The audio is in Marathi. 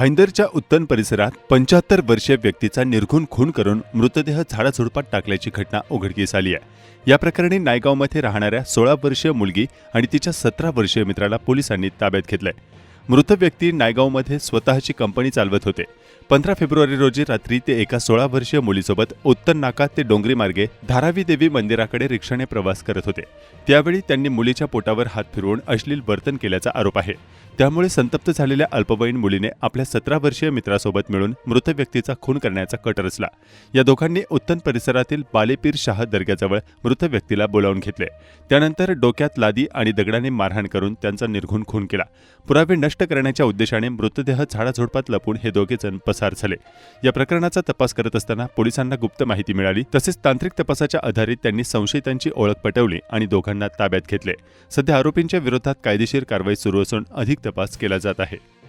भाईंदरच्या उत्तन परिसरात पंच्याहत्तर वर्षीय व्यक्तीचा निर्घुण खून करून मृतदेह झाडाझुडपात टाकल्याची घटना उघडकीस आली आहे. या प्रकरणी नायगावमध्ये राहणाऱ्या सोळा वर्षीय मुलगी आणि तिच्या सतरा वर्षीय मित्राला पोलिसांनी ताब्यात घेतलंय. मृत व्यक्ती नायगावमध्ये स्वतःची कंपनी चालवत होते. पंधरा फेब्रुवारी रोजी रात्री ते एका सोळा वर्षीय मुलीसोबत उत्तर नाका ते डोंगरी मार्गे धारावी देवी मंदिराकडे रिक्षाने प्रवास करत होते. त्यावेळी त्यांनी मुलीच्या पोटावर हात फिरवून अश्लील वर्तन केल्याचा आरोप आहे. त्यामुळे संतप्त झालेल्या अल्पवयीन मुलीने आपल्या सतरा वर्षीय मित्रासोबत मिळून मृत व्यक्तीचा खून करण्याचा कट रचला. या दोघांनी उत्तन परिसरातील बालेपीर शाह दर्ग्याजवळ मृत व्यक्तीला बोलावून घेतले. त्यानंतर डोक्यात लादी आणि दगडाने मारहाण करून त्यांचा निर्घुण खून केला. पुरावे नष्ट करण्याच्या उद्देशाने मृतदेह झाडाझोडपात लपून हे दोघे जण पसार झाले. या प्रकरणाचा तपास करत असताना पोलिसांना गुप्त माहिती मिळाली तसेच तांत्रिक तपासाच्या आधारे त्यांनी संशयितांची ओळख पटवली आणि दोघांना ताब्यात घेतले. सध्या आरोपींच्या विरोधात कायदेशीर कारवाई सुरू असून अधिक तपास केला जात आहे.